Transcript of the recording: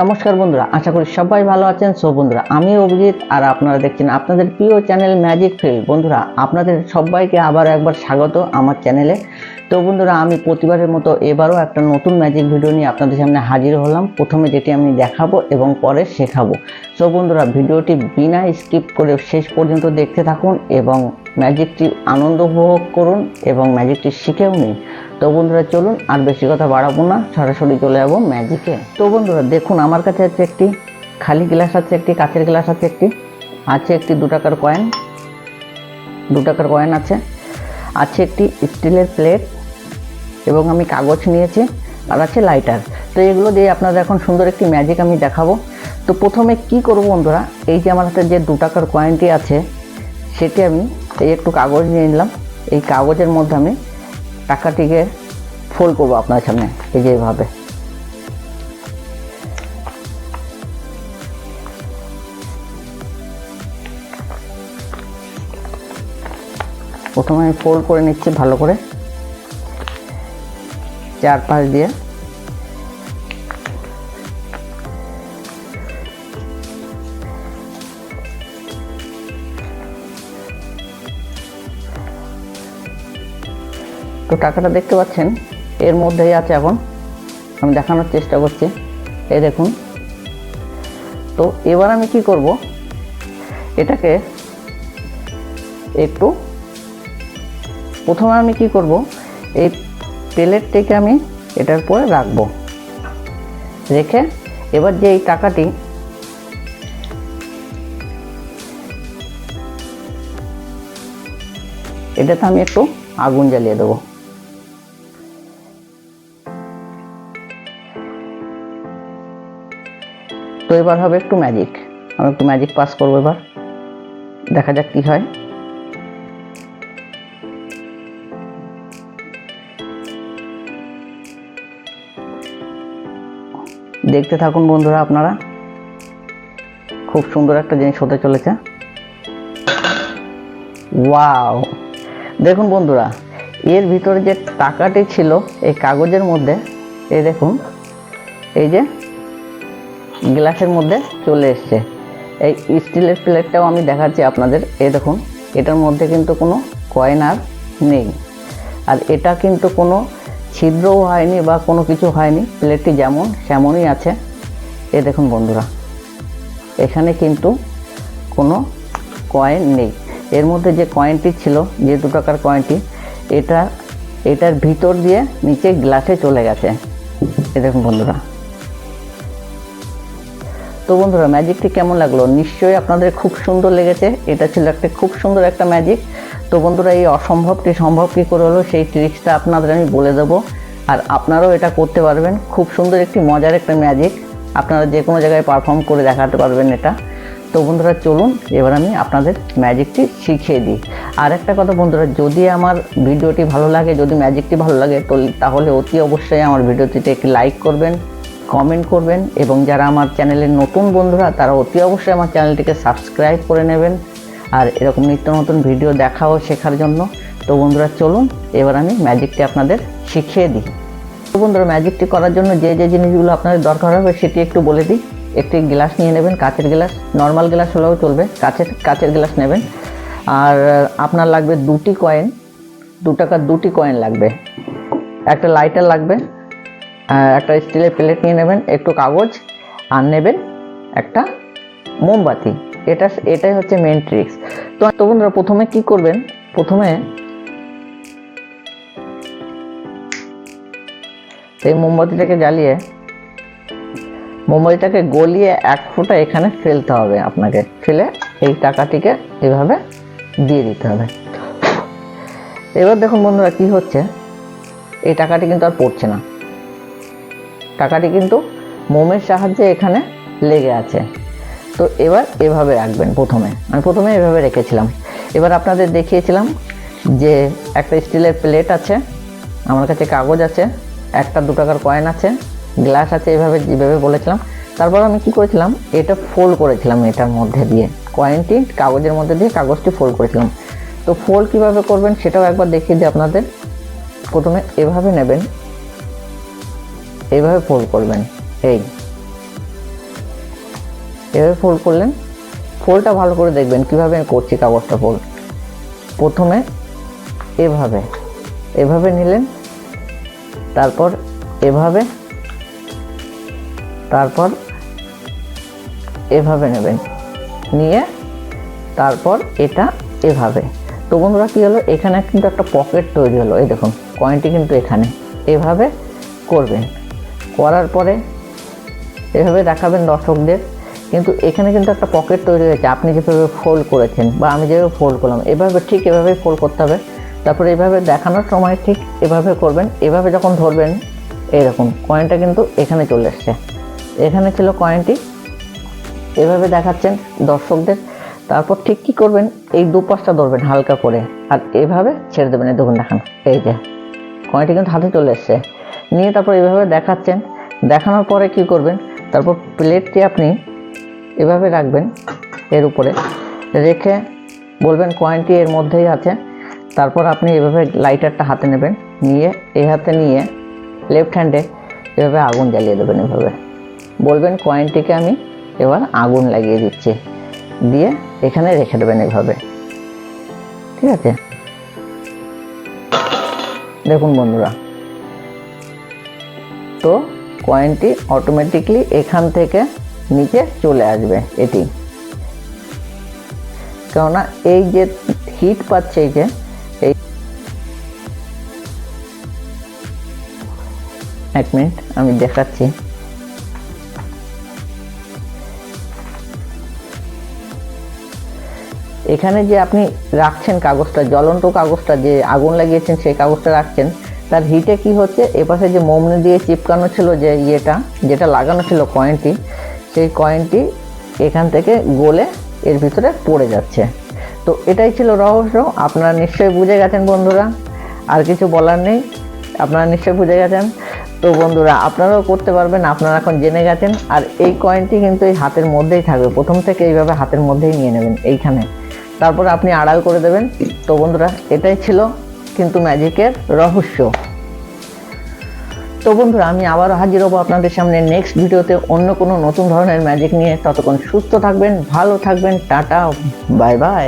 নমস্কার বন্ধুরা, আশা করি সবাই ভালো আছেন। সো বন্ধুরা আমি অভিজিৎ আর আপনারা দেখছেন আপনাদের প্রিয় চ্যানেল ম্যাজিক ফিল বন্ধুরা, আপনাদের সবাইকে আবার একবার স্বাগত আমার চ্যানেলে। তো বন্ধুরা, আমি প্রতিবারের মতো এবারও একটা নতুন ম্যাজিক ভিডিও নিয়ে আপনাদের সামনে হাজির হলাম। প্রথমে যেটি আমি দেখাবো এবং পরে শেখাবো। সো বন্ধুরা, ভিডিওটি বিনা স্কিপ করে শেষ পর্যন্ত দেখতে থাকুন এবং ম্যাজিকটি আনন্দ উপভোগ করুন এবং ম্যাজিকটি শিখেও নিন। তো বন্ধুরা, চলুন আর বেশি কথা বাড়াবো না, সরাসরি চলে যাব ম্যাজিকে তো বন্ধুরা, দেখুন, আমার কাছে আছে একটি খালি গ্লাস আছে, একটি কাঁচের গ্লাস আছে, একটি আছে একটি দু টাকার কয়েন দু টাকার কয়েন আছে আছে একটি স্টিলের প্লেট এবং আমি কাগজ নিয়েছি আর আছে লাইটার তো এগুলো দিয়ে আপনাদের এখন সুন্দর একটি ম্যাজিক আমি দেখাবো। তো প্রথমে কি করব বন্ধুরা, এই যে আমার হাতে যে দু টাকার কয়েনটি আছে, সেটি আমি এই একটু কাগজ নিয়ে নিলাম। এই কাগজের মধ্যে আমি টাকাটিকে ফোল্ড করব আপনার সামনে, এই যেভাবে প্রথমে আমি ফোল্ড করে নিচ্ছি ভালো করে, চারপাশ দিয়ে। তো টাকাটা দেখতে পাচ্ছেন, এর মধ্যেই আছে এখন। আমি দেখানোর চেষ্টা করছি। এই দেখুন। তো এবার আমি কি করব? এটাকে একটু প্রথমে আমি কি করব? এই প্লেটটিকে আমি এটার উপরে রাখব। রেখে এবার যে এই টাকাটি এটাতে আমি একটু আগুন জ্বালিয়ে দেবো। তো এবার হবে একটু ম্যাজিক আমি একটু ম্যাজিক পাস করব এবার। দেখা যাক কি হয়। দেখতে থাকুন বন্ধুরা আপনারা। খুব সুন্দর একটা জিনিস হতে চলেছে। ওয়াও দেখুন বন্ধুরা, এর ভিতরে যে টাকাটি ছিল এই কাগজের মধ্যে, এই দেখুন, এই যে গ্লাসের মধ্যে চলে এসছে। এই স্টিলের প্লেটটাও আমি দেখাচ্ছি আপনাদের। এই দেখুন, এটার মধ্যে কিন্তু কোনো কয়েন আর নেই। আর এটা কিন্তু কোনো ছিদ্রও হয়নি বা কোনো কিছু হয়নি। প্লেটটি যেমন সেমনই আছে। এ দেখুন বন্ধুরা, এখানে কিন্তু কোনো কয়েন নেই। এর মধ্যে যে কয়েনটি ছিল, যে দু টাকার কয়েনটি, এটা, এটার ভিতর দিয়ে নিচে গ্লাসে চলে গেছে। এ দেখুন বন্ধুরা তো বন্ধুরা ম্যাজিকটি কেমন লাগল? নিশ্চয়ই আপনাদের খুব সুন্দর লেগেছে। এটা ছিল একটা খুব সুন্দর একটা ম্যাজিক তো বন্ধুরা, এই অসম্ভবটি সম্ভব কী করে হলো, সেই ট্রিক্সটা আপনাদের আমি বলে দেবো। আর আপনারাও এটা করতে পারবেন। খুব সুন্দর একটি মজার একটা ম্যাজিক আপনারা যে কোনো জায়গায় পারফর্ম করে দেখাতে পারবেন এটা। তো বন্ধুরা, চলুন, এবার আমি আপনাদের ম্যাজিকটি শিখিয়ে দিই। আর একটা কথা বন্ধুরা, যদি আমার ভিডিওটি ভালো লাগে, যদি ম্যাজিকটি ভালো লাগে, তো তাহলে অতি অবশ্যই আমার ভিডিওটিতে একটি লাইক করবেন। কমেন্ট করবেন এবং যারা আমার চ্যানেলের নতুন বন্ধুরা, তারা অতি অবশ্যই আমার চ্যানেলটিকে সাবস্ক্রাইব করে নেবেন। আর এরকম নিত্য নতুন ভিডিও দেখা ও শেখার জন্য। তো বন্ধুরা, চলুন, এবার আমি ম্যাজিকটি আপনাদের শিখিয়ে দিই। তো বন্ধুরা ম্যাজিকটি করার জন্য যে যে জিনিসগুলো আপনাদের দরকার হবে, সেটি একটু বলে দিই। একটি গ্লাস নিয়ে নেবেন, কাচের গ্লাস নর্মাল গ্লাস হলেও চলবে, কাচের কাচের গ্লাস নেবেন। আর আপনার লাগবে দুটি কয়েন দু টাকার দুটি কয়েন লাগবে। একটা লাইটার লাগবে। একটা স্টিলের প্লেট নিয়ে নেবেন, একটু কাগজ, আর নেবেন একটা মোমবাতি। এটা এটাই হচ্ছে মেন ট্রিক্স তো তো বন্ধুরা, প্রথমে কি করবেন? প্রথমে এই মোমবাতিটাকে জ্বালিয়ে, মোমবাতিটাকে গলিয়ে এক ফোঁটা এখানে ফেলতে হবে আপনাকে। ফেলে এই টাকাটিকে এভাবে দিয়ে দিতে হবে। এবার দেখুন বন্ধুরা কি হচ্ছে। এই টাকাটি কিন্তু আর পড়ছে না। টাকাটি কিন্তু মোমের সাহায্যে এখানে লেগে আছে। তো এবার এভাবে রাখবেন প্রথমে। আমি প্রথমে এভাবে রেখেছিলাম। এবার আপনাদের দেখিয়েছিলাম যে একটা স্টিলের প্লেট আছে, আমার কাছে কাগজ আছে, একটা দু টাকার কয়েন আছে গ্লাস আছে, এভাবে যেভাবে বলেছিলাম। তারপর আমি কি করেছিলাম, এটা ফোল্ড করেছিলাম এটার মধ্যে দিয়ে। কয়েনটি কাগজের মধ্যে দিয়ে কাগজটি ফোল্ড করেছিলাম। তো ফোল্ড কীভাবে করবেন সেটাও একবার দেখিয়ে দিই আপনাদের। প্রথমে এভাবে নেবেন। এইভাবে ফোল্ড করবেন, এই। এভাবে ফোল্ড করলেন ফোল্ডটা ভালো করে দেখবেন কীভাবে আমি করছি কাগজটা ফোল্ড প্রথমে এভাবে এভাবে নিলেন, তারপর এভাবে তারপর এভাবে নেবেন। নিয়ে তারপর এটা এভাবে। তো বন্ধুরা কী হলো? এখানে কিন্তু একটা পকেট তৈরি হলো, এই দেখুন কয়েনটি কিন্তু এখানে। এভাবে করবেন। করার পরে এভাবে দেখাবেন দর্শকদের। কিন্তু এখানে কিন্তু একটা পকেট তৈরি হয়েছে। আপনি যেভাবে ফোল্ড করেছেন বা আমি যেভাবে ফোল্ড করলাম, এভাবে ঠিক এভাবেই ফোল্ড করতে হবে। তারপরে এভাবে দেখানোর সময় ঠিক এভাবে করবেন। এভাবে যখন ধরবেন, এরকম কয়েনটা কিন্তু এখানে চলে এসছে। এখানে ছিল কয়েনটি এভাবে দেখাচ্ছেন দর্শকদের। তারপর ঠিক কী করবেন? এই দুপাশটা ধরবেন হালকা করে। আর এভাবে ছেড়ে দেবেন। এই দেখুন, দেখান। এই যে কয়েনটি কিন্তু হাতে চলে এসছে। নিয়ে তারপর এভাবে দেখাচ্ছেন। দেখানোর পরে কি করবেন? তারপর প্লেটটি আপনি এভাবে রাখবেন এর উপরে। রেখে বলবেন কয়েনটি এর মধ্যেই আছে। তারপর আপনি এভাবে লাইটারটা হাতে নেবেন। নিয়ে এই হাতে নিয়ে লেফট হ্যান্ডে এভাবে আগুন জ্বালিয়ে দেবেন এভাবে। বলবেন কয়েনটিকে আমি এবার আগুন লাগিয়ে দিচ্ছি। দিয়ে এখানে রেখে দেবেন এভাবে। ঠিক আছে? দেখুন বন্ধুরা তো কয়েনটি অটোমেটিকলি এখান থেকে নিচে চলে আসবে এটি। কেননা এই যে হিট পাচ্ছে এই যে, এই এক মিনিট আমি দেখাচ্ছি। এখানে যে আপনি রাখছেন কাগজটা, জ্বলন্ত কাগজটা, যে আগুন লাগিয়েছেন, সেই কাগজটা রাখছেন তার হিটে কি হচ্ছে? এপাশে যে মোমনি দিয়ে চিপকানো ছিল যে ইয়েটা, যেটা লাগানো ছিল কয়েনটি সেই কয়েনটি এখান থেকে গলে এর ভিতরে পড়ে যাচ্ছে। তো এটাই ছিল রহস্য। আপনারা নিশ্চয়ই বুঝে গেছেন বন্ধুরা। আর কিছু বলার নেই। আপনারা নিশ্চয়ই বুঝে গেছেন। তো বন্ধুরা, আপনারাও করতে পারবেন। আপনারা এখন জেনে গেছেন। আর এই কয়েনটি কিন্তু এই হাতের মধ্যেই থাকবে। প্রথম থেকে এইভাবে হাতের মধ্যেই নিয়ে নেবেন, এইখানে। তারপর আপনি আড়াল করে দেবেন। তো বন্ধুরা, এটাই ছিল কিন্তু ম্যাজিকের রহস্য। তো বন্ধুরা, আমি আবারও হাজির হব আপনাদের সামনে নেক্সট ভিডিওতে অন্য কোনো নতুন ধরনের ম্যাজিক নিয়ে। ততক্ষণ সুস্থ থাকবেন, ভালো থাকবেন, টাটা বাই বাই